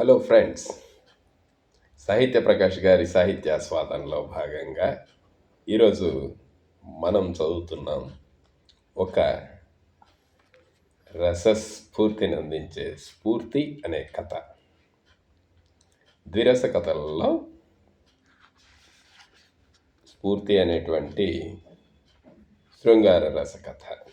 Hello friends. సాహిత్య ప్రకాష్ గారి సాహిత్య ఆస్వాదనలో భాగంగా ఈరోజు మనం చదువుతున్నాం ఒక రసస్ఫూర్తిని అందించే స్ఫూర్తి అనే కథ. ద్విరస కథలలో స్ఫూర్తి అనేటువంటి శృంగార రస కథ.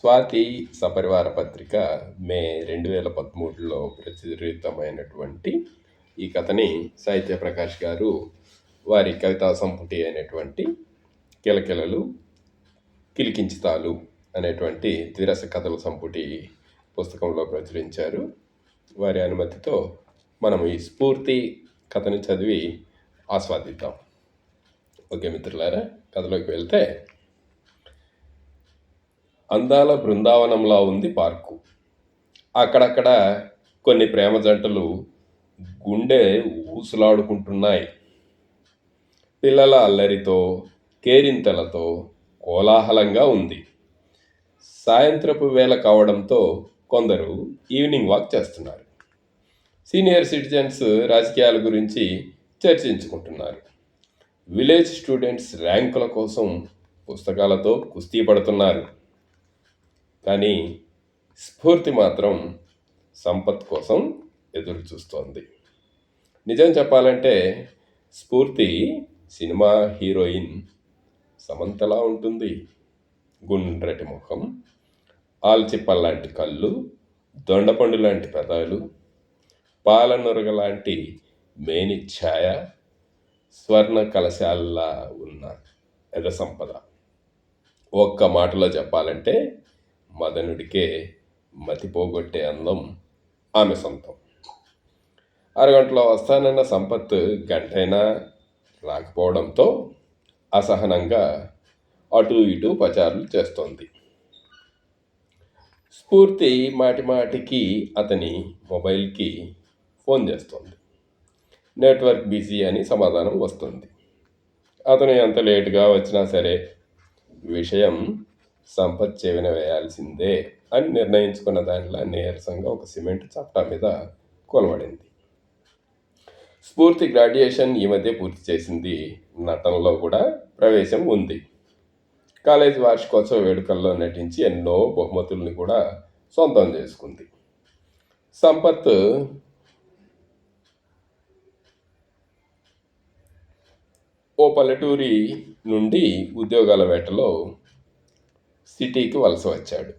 స్వాతి సపరివార పత్రిక మే రెండు వేల పదమూడులో ప్రచురితమైనటువంటి ఈ కథని సాహిత్య ప్రకాష్ గారు వారి కవితా సంపుటి అయినటువంటి కిలకిలలు కిలికించితాలు అనేటువంటి ద్విరస కథల సంపుటి పుస్తకంలో ప్రచురించారు. వారి అనుమతితో మనం ఈ స్ఫూర్తి కథని చదివి ఆస్వాదిద్దాం. ఓకే మిత్రులారా కథలోకి వెళ్తే అందాల బృందావనంలా ఉంది పార్కు. అక్కడక్కడ కొన్ని ప్రేమ జంటలు గుండె ఊసులాడుకుంటున్నాయి. పిల్లల అల్లరితో కేరింతలతో కోలాహలంగా ఉంది. సాయంత్రపు వేళ కావడంతో కొందరు ఈవినింగ్ వాక్ చేస్తున్నారు. సీనియర్ సిటిజన్స్ రాజకీయాల గురించి చర్చించుకుంటున్నారు. విలేజ్ స్టూడెంట్స్ ర్యాంకుల కోసం పుస్తకాలతో కుస్తీ పడుతున్నారు. కానీ స్ఫూర్తి మాత్రం సంపత్ కోసం ఎదురు చూస్తోంది నిజం చెప్పాలంటే స్ఫూర్తి సినిమా హీరోయిన్ సమంతలా ఉంటుంది. గుండ్రటి ముఖం ఆల్చిప్పల్ లాంటి కళ్ళు దొండపండు లాంటి పెదాలు పాలనురగ లాంటి మేని ఛాయ స్వర్ణ కలశాల్లా ఉన్న ఎద సంపద ఒక్క మాటలో చెప్పాలంటే మదనుడికే మతిపోగొట్టే అందం ఆమె సొంతం. అరగంటలో వస్తానన్న సంపత్ గంటైనా రాకపోవడంతో అసహనంగా అటు ఇటు పచారులు చేస్తోంది. స్ఫూర్తి మాటి మాటికి అతని మొబైల్కి ఫోన్ చేస్తోంది. నెట్వర్క్ బిజీ అని సమాధానం వస్తుంది. అతను ఎంత లేటుగా వచ్చినా సరే విషయం సంపత్ చెవిన వేయాల్సిందే అని నిర్ణయించుకున్న దానిలో నీరసంగా ఒక సిమెంట్ చట్టా మీద కొలబడింది స్ఫూర్తి గ్రాడ్యుయేషన్ ఈ మధ్య పూర్తి చేసింది. నటనలో కూడా ప్రవేశం ఉంది. కాలేజీ వార్షికోత్సవ వేడుకల్లో నటించి ఎన్నో బహుమతుల్ని కూడా సొంతం చేసుకుంది. సంపత్ ఓ పల్లెటూరి నుండి ఉద్యోగాల వేటలో సిటీకి వలస వచ్చాడు.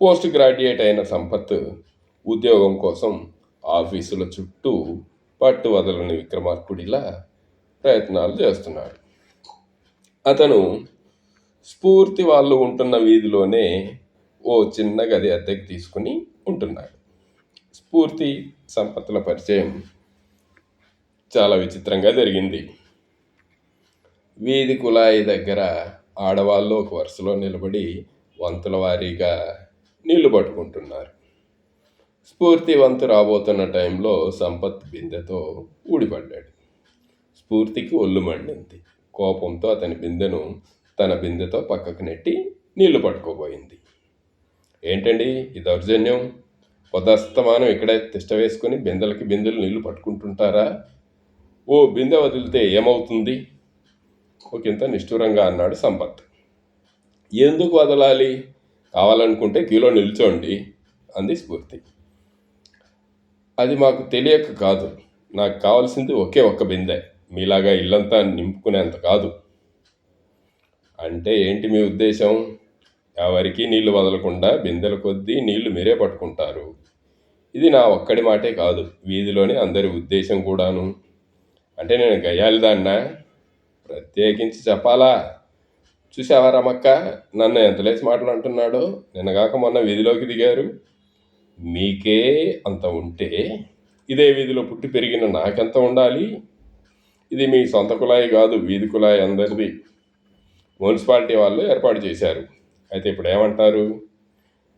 పోస్ట్ గ్రాడ్యుయేట్ అయిన సంపత్ ఉద్యోగం కోసం ఆఫీసుల చుట్టూ పట్టు వదలని విక్రమార్కుడిలా ప్రయత్నాలు చేస్తున్నాడు. అతను స్ఫూర్తి వాళ్ళు ఉంటున్న వీధిలోనే ఓ చిన్న గది అద్దెకి తీసుకుని ఉంటున్నాడు. స్ఫూర్తి సంపత్తుల పరిచయం చాలా విచిత్రంగా జరిగింది. వీధి కుళాయి దగ్గర ఆడవాళ్ళు ఒక వరుసలో నిలబడి వంతుల వారీగా నీళ్ళు పట్టుకుంటున్నారు. స్ఫూర్తి వంతు రాబోతున్న టైంలో సంపత్ బిందెతో ఊడిపడ్డాడు. స్ఫూర్తికి ఒళ్ళు మండింది. కోపంతో అతని బిందెను తన బిందెతో పక్కకు నెట్టి నీళ్ళు పట్టుకోబోయింది. ఏంటండి ఈ దౌర్జన్యం? పొదస్తమానం ఇక్కడే తిష్ట వేసుకుని బిందెలకి బిందెలు నీళ్ళు పట్టుకుంటుంటారా? ఓ బిందె వదిలితే ఏమవుతుంది? ఒకంత నిష్ఠూరంగా అన్నాడు సంపత్. ఎందుకు వదలాలి? కావాలనుకుంటే క్యూలో నిల్చోండి అంది స్ఫూర్తి. అది మాకు తెలియక కాదు. నాకు కావాల్సింది ఒకే ఒక్క బిందె. మీలాగా ఇల్లంతా నింపుకునేంత కాదు. అంటే ఏంటి మీ ఉద్దేశం? ఎవరికి నీళ్ళు వదలకుండా బిందెల కొద్దీ నీళ్ళు మీరే పట్టుకుంటారు. ఇది నా ఒక్కడి మాటే కాదు. వీధిలోని అందరి ఉద్దేశం కూడాను. అంటే నేను గయ్యాలి దాన్నా. ప్రత్యేకించి చెప్పాలా? చూసావా రమక్క? నన్ను ఎంత లేచి మాటలు అంటున్నాడో? నిన్నగాక మొన్న వీధిలోకి దిగారు. మీకే అంత ఉంటే ఇదే వీధిలో పుట్టి పెరిగిన నాకెంత ఉండాలి? ఇది మీ సొంత కుళాయి కాదు వీధి కుళాయి అందరిది. మున్సిపాలిటీ వాళ్ళు ఏర్పాటు చేశారు. అయితే ఇప్పుడు ఏమంటారు?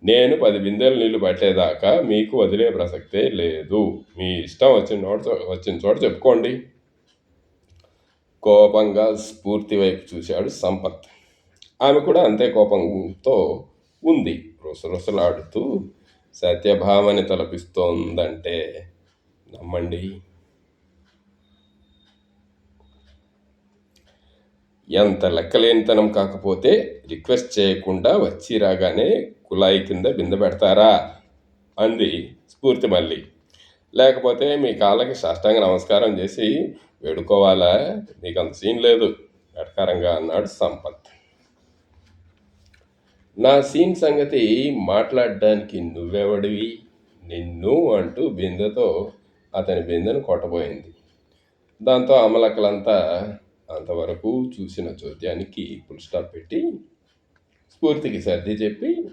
నేను పది బిందెలు నీళ్ళు పట్టేదాకా మీకు వదిలే ప్రసక్తే లేదు. మీ ఇష్టం వచ్చిన చోట వచ్చిన చోట చెప్పుకోండి. కోపంగా స్ఫూర్తి వైపు చూశాడు సంపత్. ఆమె కూడా అంతే కోపంతో ఉంది. రుసరుసలాడుతూ సత్యభామని తలపిస్తోందంటే నమ్మండి. ఎంత లెక్కలేనితనం కాకపోతే రిక్వెస్ట్ చేయకుండా వచ్చి రాగానే కుళాయి కింద బింద పెడతారా? అంది స్ఫూర్తి మళ్ళీ. లేకపోతే మీ కాళ్ళకి సాష్టాంగ నమస్కారం చేసి వేడుకోవాలా? నీకు అంత సీన్ లేదు. వెటకారంగా అన్నాడు సంపత్. నా సీన్ సంగతి మాట్లాడడానికి నువ్వెవడివి? నిన్ను అంటూ బిందెతో అతని బిందెను కొట్టబోయింది. దాంతో అమలక్కలంతా అంతవరకు చూసిన చోద్యానికి ఫుల్ స్టాప్ పెట్టి స్ఫూర్తికి సర్ది చెప్పి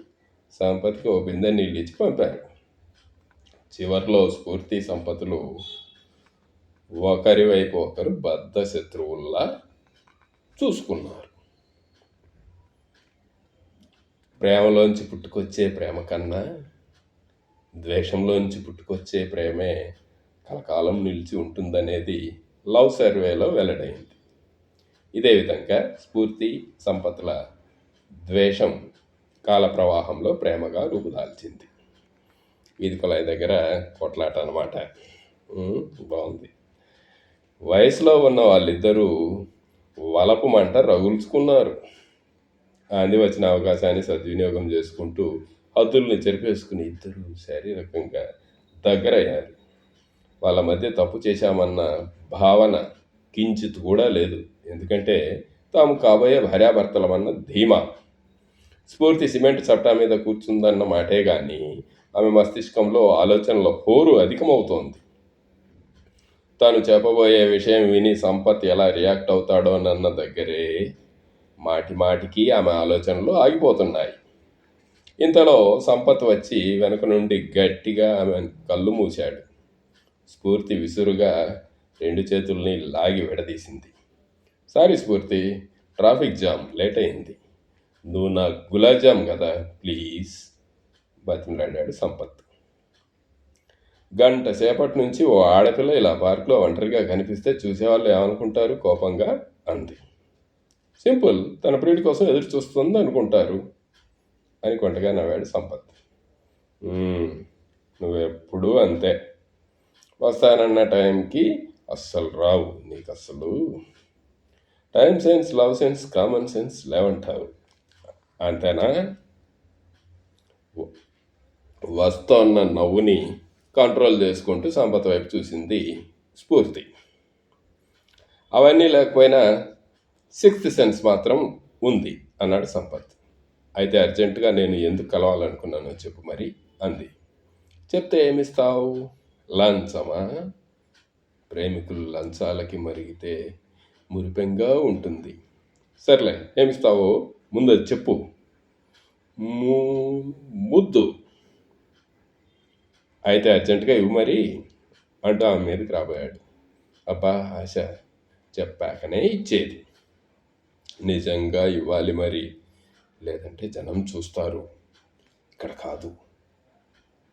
సంపత్కి ఓ బిందె నీళ్ళు ఇచ్చి పంపారు. చివర్లో స్ఫూర్తి సంపత్తులు ఒకరి వైపు ఒకరు బద్ధ శత్రువుల్లా చూసుకున్నారు. ప్రేమలోంచి పుట్టుకొచ్చే ప్రేమ కన్నా ద్వేషంలోంచి పుట్టుకొచ్చే ప్రేమే కలకాలం నిలిచి ఉంటుందనేది లవ్ సర్వేలో వెల్లడైంది. ఇదే విధంగా స్ఫూర్తి సంపత్తుల ద్వేషం కాల ప్రవాహంలో ప్రేమగా రూపుదాల్చింది. వీధి కొలాయి దగ్గర కొట్లాట అనమాట బాగుంది. వయసులో ఉన్న వాళ్ళిద్దరూ వలపు మంట రగుల్చుకున్నారు. అంది వచ్చిన అవకాశాన్ని సద్వినియోగం చేసుకుంటూ హద్దుల్ని చెరిపేసుకుని ఇద్దరు శారీరకంగా దగ్గరయ్యారు. వాళ్ళ మధ్య తప్పు చేశామన్న భావన కించిత్ కూడా లేదు. ఎందుకంటే తాము కాబోయే భార్యాభర్తలమన్న ధీమా. స్ఫూర్తి సిమెంట్ చట్టా మీద కూర్చుందన్న మాటే కానీ ఆమె మస్తిష్కంలో ఆలోచనల హోరు అధికమవుతోంది. తాను చెప్పబోయే విషయం విని సంపత్ ఎలా రియాక్ట్ అవుతాడో నన్న దగ్గరే మాటి మాటికి ఆమె ఆలోచనలు ఆగిపోతున్నాయి. ఇంతలో సంపత్ వచ్చి వెనక నుండి గట్టిగా ఆమె కళ్ళు మూశాడు. స్ఫూర్తి విసురుగా రెండు చేతుల్ని లాగి విడదీసింది. Sorry Spoorthi traffic jam late అయింది. నువ్వు నా గులాబ్ జామ్ కదా ప్లీజ్ బతిమలాడాడు సంపత్. గంట సేపటి నుంచి ఓ ఆడపిల్ల ఇలా పార్కులో ఒంటరిగా కనిపిస్తే చూసేవాళ్ళు ఏమనుకుంటారు? కోపంగా అంది. సింపుల్ తన ప్రియుడి కోసం ఎదురు చూస్తుంది అనుకుంటారు అని కొంటగా నవ్వాడు సంపత్. నువ్వెప్పుడూ అంతే. వస్తానన్న టైంకి అస్సలు రావు నీకు అస్సలు time sense love sense common sense లేవంటావు. అంతేనా? వస్తోన్న నవ్వుని కంట్రోల్ చేసుకుంటూ సంపత్ వైపు చూసింది స్ఫూర్తి. అవన్నీ లేకపోయినా సిక్స్త్ సెన్స్ మాత్రం ఉంది అన్నాడు సంపత్. అయితే అర్జెంటుగా నేను ఎందుకు కలవాలనుకున్నానో చెప్పు మరి అంది. చెప్తే ఏమిస్తావు? లంచమా? ప్రేమికులు లంచాలకి మరిగితే మురిపెంగా ఉంటుంది. సర్లే ఏమిస్తావో ముందు చెప్పు. చెప్పు ముద్దు. అయితే అర్జెంటుగా ఇవ్వు మరి అంటూ ఆమె మీదకి రాబోయాడు. అబ్బా ఆశ చెప్పాకనే ఇచ్చేది. నిజంగా ఇవ్వాలి మరి. లేదంటే జనం చూస్తారు. ఇక్కడ కాదు.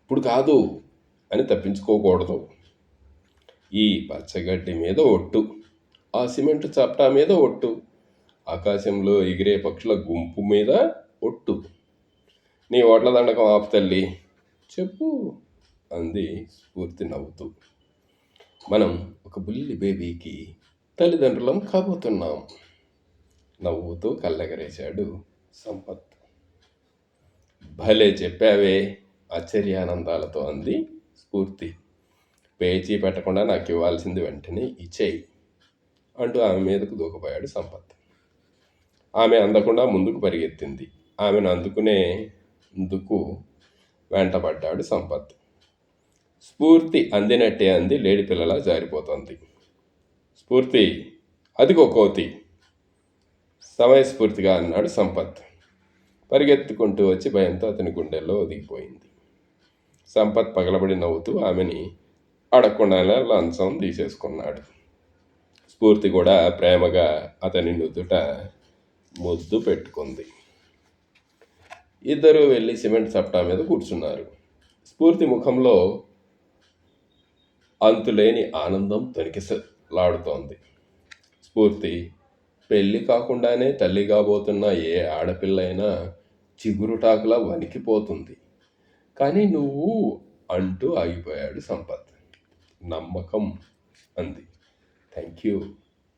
ఇప్పుడు కాదు అని తప్పించుకోకూడదు. ఈ పచ్చగడ్డి మీద ఒట్టు. ఆ సిమెంట్ చప్టా మీద ఒట్టు. ఆకాశంలో ఎగిరే పక్షుల గుంపు మీద ఒట్టు. నీ ఓట్ల దండకం ఆపు తల్లి. చెప్పు. అంది స్ఫూర్తి నవ్వుతూ. మనం ఒక బుల్లి బేబీకి తల్లిదండ్రులం కాబోతున్నాం నవ్వుతూ కళ్ళగరేశాడు సంపత్. భలే చెప్పావే ఆశ్చర్యానందాలతో అంది స్ఫూర్తి. పేచీ పెట్టకుండా నాకు ఇవ్వాల్సింది వెంటనే ఇచ్చేయి అంటూ ఆమె మీదకు దూకపోయాడు సంపత్. ఆమె అందకుండా ముందుకు పరిగెత్తింది. ఆమెను అందుకునేందుకు వెంటబడ్డాడు సంపత్. స్ఫూర్తి అందినట్టే అంది లేడి పిల్లలా జారిపోతుంది. స్ఫూర్తి అదిగో కోతి. సమయస్ఫూర్తిగా అన్నాడు సంపత్. పరిగెత్తుకుంటూ వచ్చి భయంతో అతని గుండెల్లో ఒదిగిపోయింది. సంపత్ పగలబడి నవ్వుతూ ఆమెని అడగకుండానే లంచం తీసేసుకున్నాడు. స్ఫూర్తి కూడా ప్రేమగా అతని నుదుట ముద్దు పెట్టుకుంది. ఇద్దరు వెళ్ళి సిమెంట్ చప్టా మీద కూర్చున్నారు. స్ఫూర్తి ముఖంలో అంతులేని ఆనందం తొనికిసలాడుతోంది స్ఫూర్తి పెళ్ళి కాకుండానే తల్లి కాబోతున్న ఏ ఆడపిల్ల అయినా చిగురుటాకులా వణికిపోతుంది. కానీ నువ్వు అంటూ ఆగిపోయాడు సంపత్. నమ్మకం అంది. థ్యాంక్ యూ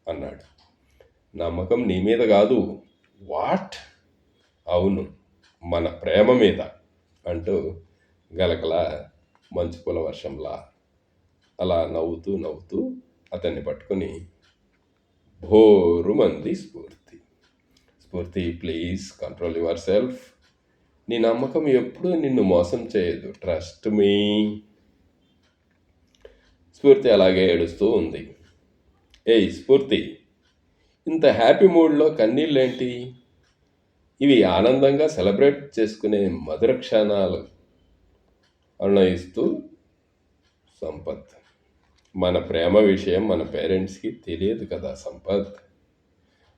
అన్నాడు. నమ్మకం నీ మీద కాదు. వాట్? అవును మన ప్రేమ మీద అంటూ గలగల మంచు పూల వర్షంలా అలా నవ్వుతూ నవ్వుతూ అతన్ని పట్టుకొని భోరుమంది స్ఫూర్తి. స్ఫూర్తి ప్లీజ్ కంట్రోల్ యువర్ సెల్ఫ్ నీ నమ్మకం ఎప్పుడూ నిన్ను మోసం చేయదు. ట్రస్ట్ మీ స్ఫూర్తి అలాగే ఏడుస్తూ ఉంది. ఏయ్ స్ఫూర్తి ఇంత హ్యాపీ మూడ్లో కన్నీళ్ళేంటి? ఇవి ఆనందంగా సెలబ్రేట్ చేసుకునే మధుర క్షణాలు. అన్నయిస్తూ సంపత్. మన ప్రేమ విషయం మన పేరెంట్స్కి తెలియదు కదా సంపత్.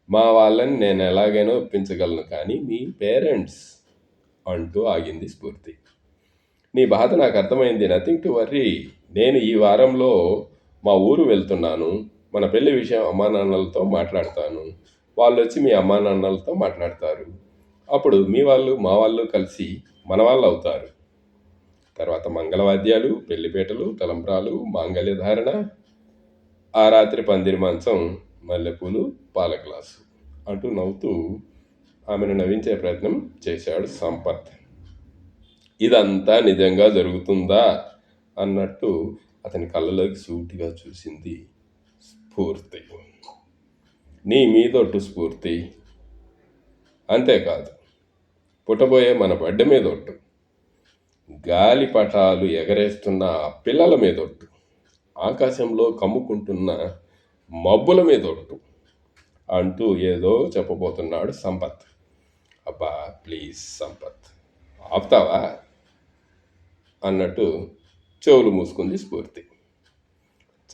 మా వాళ్ళని నేను ఎలాగైనా ఒప్పించగలను కానీ మీ పేరెంట్స్ అంటూ ఆగింది స్ఫూర్తి. నీ బాధ నాకు అర్థమైంది నథింగ్ టు వర్రీ నేను ఈ వారంలో మా ఊరు వెళ్తున్నాను మన పెళ్ళి విషయం అమ్మా నాన్నలతో మాట్లాడతాను వాళ్ళు వచ్చి మీ అమ్మా నాన్నలతో మాట్లాడతారు. అప్పుడు మీ వాళ్ళు మా వాళ్ళు కలిసి మన వాళ్ళు అవుతారు. తర్వాత మంగళవాద్యాలు పెళ్ళిపేటలు తలంబ్రాలు మాంగళ్యధారణ ఆ రాత్రి పందిరి మంచం మల్లెపూలు పాల గ్లాసు అంటూ నవ్వుతూ ఆమెను నవ్వించే ప్రయత్నం చేశాడు సంపత్. ఇదంతా నిజంగా జరుగుతుందా అన్నట్టు అతని కళ్ళలోకి సూటిగా చూసింది స్ఫూర్తి. నీ మీదొట్టు స్ఫూర్తి. అంతేకాదు పుట్టబోయే మన బడ్డ మీదొట్టు. గాలిపటాలు ఎగరేస్తున్న ఆ పిల్లల మీదొట్టు ఆకాశంలో కమ్ముకుంటున్న మబ్బుల మీద ఒట్టు అంటూ ఏదో చెప్పబోతున్నాడు సంపత్. అబ్బా ప్లీజ్ సంపత్. ఆపుతావా? అన్నట్టు చెవులు మూసుకుంది స్ఫూర్తి.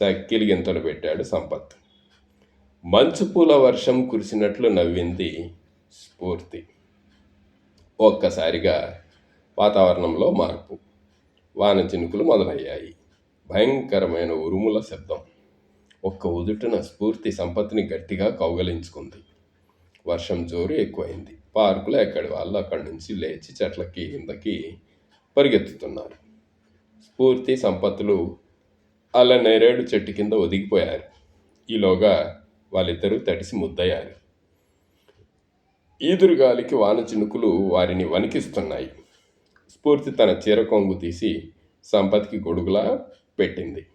చక్కిలి గింతలు పెట్టాడు సంపత్. మంచు పూల వర్షం కురిసినట్లు నవ్వింది స్ఫూర్తి. ఒక్కసారిగా వాతావరణంలో మార్పు. వాన చినుకులు మొదలయ్యాయి. భయంకరమైన ఉరుముల శబ్దం. ఒక్క ఉదుటిన స్ఫూర్తి సంపత్తిని గట్టిగా కౌగలించుకుంది. వర్షం జోరు ఎక్కువైంది. పార్కులో ఎక్కడి వాళ్ళు అక్కడి నుంచి లేచి చెట్లకి కిందకి పరిగెత్తుతున్నారు. స్ఫూర్తి సంపత్తులు అలా నేరేడు చెట్టు కింద ఒదిగిపోయారు. ఈలోగా వాళ్ళిద్దరూ తడిసి ముద్దయ్యారు. ఈదురుగాలికి వాన చినుకులు వారిని వణికిస్తున్నాయి. స్ఫూర్తి తన చీర కొంగు తీసి సంపత్కి గొడుగులా పెట్టింది.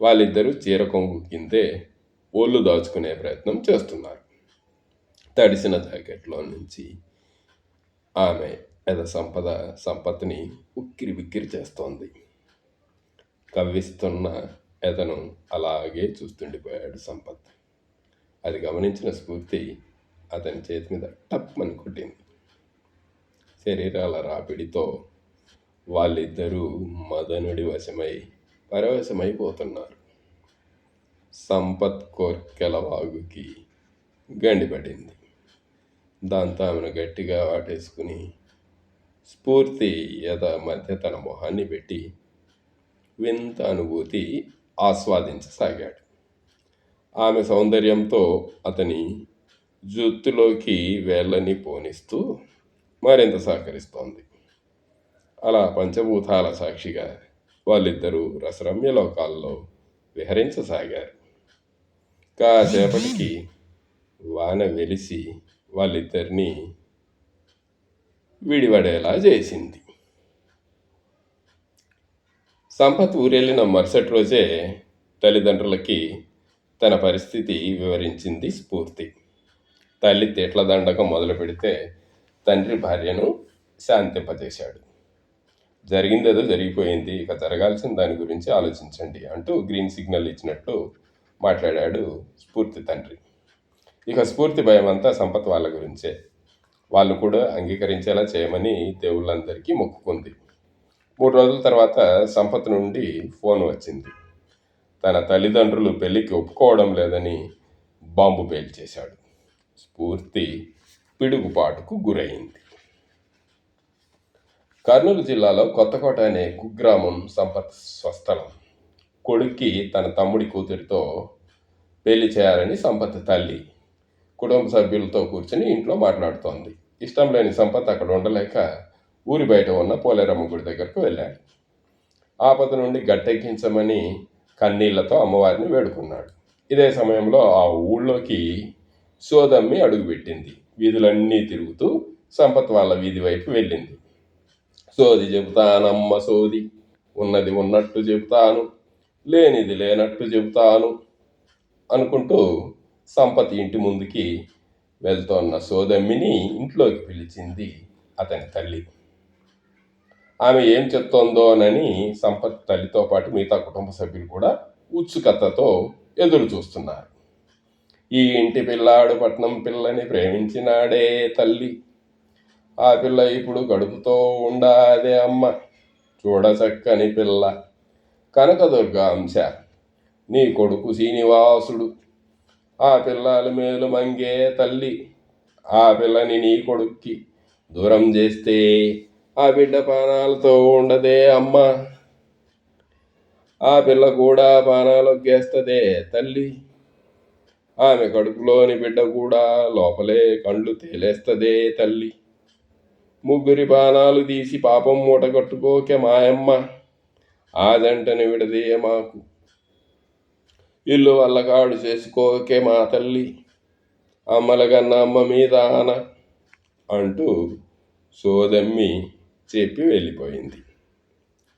వాళ్ళిద్దరూ చీర కొంగు కిందే ఒళ్ళు దాచుకునే ప్రయత్నం చేస్తున్నారు. తడిసిన జాకెట్లో నుంచి ఆమె ఎద సంపద సంపత్ని ఉక్కిరి బిక్కిరి చేస్తోంది. కవ్విస్తున్న ఎదను అలాగే చూస్తుండిపోయాడు సంపత్. అది గమనించిన స్ఫూర్తి అతని చేతి మీద టప్ అని కొట్టింది. శరీరాల రాపిడితో వాళ్ళిద్దరూ మదనుడి వశమై పరవశమైపోతున్నారు. సంపత్ కోర్కెల వాగుకి గండిపడింది. దాంతో ఆమెను గట్టిగా వాటేసుకుని స్ఫూర్తి యథ మధ్య తన మొహాన్ని పెట్టి వింత అనుభూతి ఆస్వాదించసాగాడు. ఆమె సౌందర్యంతో అతని జుత్తులోకి వేళ్ళని పోనిస్తూ మరింత సహకరిస్తోంది. అలా పంచభూతాల సాక్షిగా వాళ్ళిద్దరూ రసరమ్య లోకాల్లో విహరించసాగారు. కాసేపటికి వాన వెలిసి వాళ్ళిద్దరినీ విడివడేలా చేసింది. సంపత్ ఊరెళ్ళిన మరుసటి రోజే తల్లిదండ్రులకి తన పరిస్థితి వివరించింది స్ఫూర్తి. తల్లి తిట్ల దండకం మొదలు పెడితే తండ్రి భార్యను శాంతింపజేశాడు. జరిగిందేదో జరిగిపోయింది. ఇక జరగాల్సిన దాని గురించి ఆలోచించండి అంటూ గ్రీన్ సిగ్నల్ ఇచ్చినట్లు మాట్లాడాడు స్ఫూర్తి తండ్రి. ఇక స్ఫూర్తి భయం అంతా సంపత్ వాళ్ళ గురించే. వాళ్ళు కూడా అంగీకరించేలా చేయమని దేవుళ్ళందరికీ మొక్కుకుంది. మూడు రోజుల తర్వాత సంపత్ నుండి ఫోన్ వచ్చింది. తన తల్లిదండ్రులు పెళ్ళికి ఒప్పుకోవడం లేదని బాంబు పేల్చేశాడు స్ఫూర్తి పిడుగుపాటుకు గురైంది. కర్నూలు జిల్లాలో కొత్తకోట అనే కుగ్రామం సంపత్ స్వస్థలం. కొడుక్కి తన తమ్ముడి కూతురితో పెళ్ళి చేయాలని సంపత్ తల్లి కుటుంబ సభ్యులతో కూర్చుని ఇంట్లో మాట్లాడుతోంది. ఇష్టం లేని సంపత్ అక్కడ ఉండలేక ఊరి బయట ఉన్న పోలేరమ్మ గుడి దగ్గరకు వెళ్ళాడు. ఆపద నుండి గట్టెక్కించమని కన్నీళ్ళతో అమ్మవారిని వేడుకున్నాడు. ఇదే సమయంలో ఆ ఊళ్ళోకి సోదమ్మి అడుగుపెట్టింది. వీధులన్నీ తిరుగుతూ సంపత్ వాళ్ళ వీధి వైపు వెళ్ళింది. సోది చెబుతానమ్మ సోది. ఉన్నది ఉన్నట్టు చెబుతాను లేనిది లేనట్టు చెబుతాను అనుకుంటూ సంపతి ఇంటి ముందుకి వెళ్తోన్న సోదమ్మిని ఇంట్లోకి పిలిచింది అతని తల్లి. ఆమె ఏం చెప్తోందోనని సంపత్ తల్లితో పాటు మిగతా కుటుంబ సభ్యులు కూడా ఉత్సుకతతో ఎదురు చూస్తున్నారు. ఈ ఇంటి పిల్లాడు పట్నం పిల్లని ప్రేమించినాడే తల్లి. ఆ పిల్ల ఇప్పుడు గడుపుతో ఉండాదే అమ్మ. చూడచక్కని పిల్ల. కనకదుర్గాంశ నీ కొడుకు శ్రీనివాసుడు. ఆ పిల్లల మేలు మంగే తల్లి. ఆ పిల్లని నీ కొడుక్కి దూరం చేస్తే ఆ బిడ్డ పానాలతో ఉండదే అమ్మ. ఆ పిల్ల కూడా పానాలొగ్గేస్తదే తల్లి. ఆమె కడుపులోని బిడ్డ కూడా లోపలే కళ్ళు తేలేస్తదే తల్లి. ముగ్గురి పానాలు తీసి పాపం మూట కట్టుకోకే మాయమ్మ. ఆ విడదీయ మాకు. ఇల్లు వల్లకాడు చేసుకోకే మా తల్లి. అమ్మలగన్న అమ్మ మీద ఆన అంటూ సోదమ్మి చెప్పి వెళ్ళిపోయింది.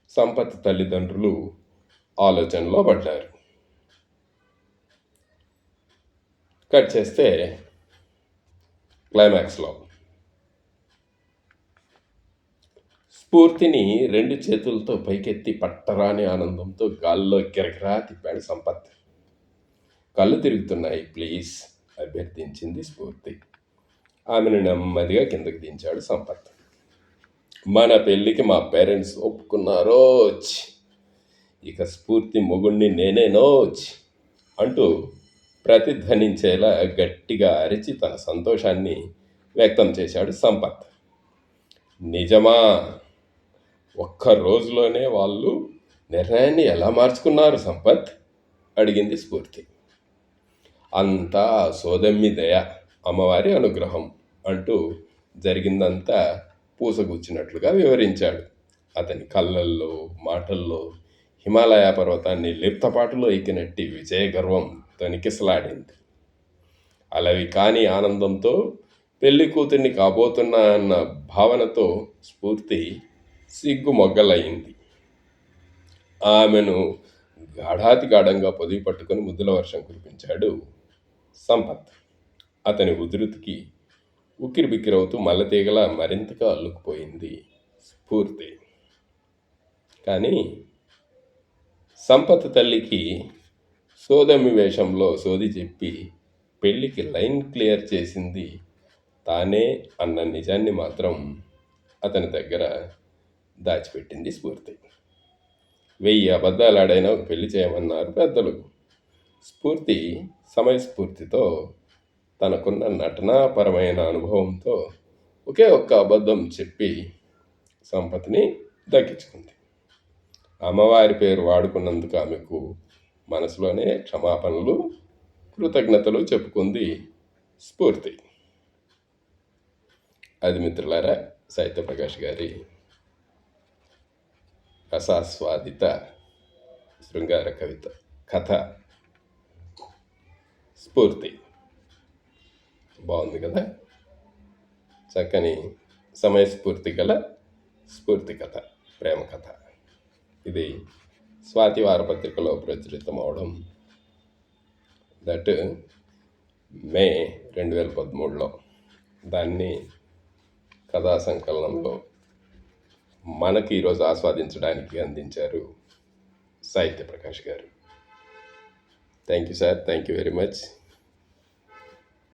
సంపత్ తల్లిదండ్రులు ఆలోచనలో పడ్డారు. కట్ చేస్తే క్లైమాక్స్లో. స్ఫూర్తిని రెండు చేతులతో పైకెత్తి పట్టరాని ఆనందంతో గాల్లో గిరగిరా తిప్పాడు సంపత్. కళ్ళు తిరుగుతున్నాయి ప్లీజ్ అభ్యర్థించింది స్ఫూర్తి. ఆమెను నెమ్మదిగా కిందకి దించాడు సంపత్. మన పెళ్ళికి మా పేరెంట్స్ ఒప్పుకున్నారో ఇక స్ఫూర్తి మొగుణ్ణి నేనేనోచ్ అంటూ ప్రతిధ్వనించేలా గట్టిగా అరిచి తన సంతోషాన్ని వ్యక్తం చేశాడు సంపత్. నిజమా? ఒక్క రోజులోనే వాళ్ళు నిర్ణయాన్ని ఎలా మార్చుకున్నారు సంపత్? అడిగింది స్ఫూర్తి. అంతా సోదమ్మి దయ అమ్మవారి అనుగ్రహం అంటూ జరిగిందంతా పూసగుచ్చినట్లుగా వివరించాడు. అతని కళ్ళల్లో మాటల్లో హిమాలయ పర్వతాన్ని లిప్తపాటులో ఎక్కినట్టి విజయ గర్వం తనికిసలాడింది అలవి కాని ఆనందంతో పెళ్ళి కూతుర్ని కాబోతున్నా అన్న భావనతో స్ఫూర్తి సిగ్గుమొగ్గలయ్యింది. ఆమెను గాఢాతి గాఢంగా పొదివి పట్టుకుని ముద్దుల వర్షం కురిపించాడు సంపత్. అతని ఉధృతికి ఉక్కిరి బిక్కిరవుతూ మల్లతీగల మరింతగా అల్లుకుపోయింది స్ఫూర్తి. కానీ సంపత్ తల్లికి సోదమి వేషంలో సోది చెప్పి పెళ్ళికి లైన్ క్లియర్ చేసింది తానే అన్న నిజాన్ని మాత్రం అతని దగ్గర దాచిపెట్టింది స్ఫూర్తి. వెయ్యి అబద్ధాలాడైనా ఒక పెళ్ళి చేయమన్నారు పెద్దలు. స్ఫూర్తి సమయస్ఫూర్తితో తనకున్న నటనాపరమైన అనుభవంతో ఒకే ఒక్క అబద్ధం చెప్పి సంపత్తిని దక్కించుకుంది. అమ్మవారి పేరు వాడుకున్నందుకు ఆమెకు మనసులోనే క్షమాపణలు కృతజ్ఞతలు చెప్పుకుంది స్ఫూర్తి. అది మిత్రులారా సాహిత్య ప్రకాష్ గారి రసాస్వాదిత శృంగార కవిత కథ స్ఫూర్తి బాగుంది కదా చక్కని సమయస్ఫూర్తి గల స్ఫూర్తి కథ ప్రేమ కథ ఇది స్వాతి వారపత్రికలో ప్రచురితం అవడం దట్ మే రెండు వేల పదమూడులో దాన్ని కథా సంకలనంలో మనకి ఈరోజు ఆస్వాదించడానికి అందించారు సాహిత్య ప్రకాష్ గారు. Thank you sir thank you very much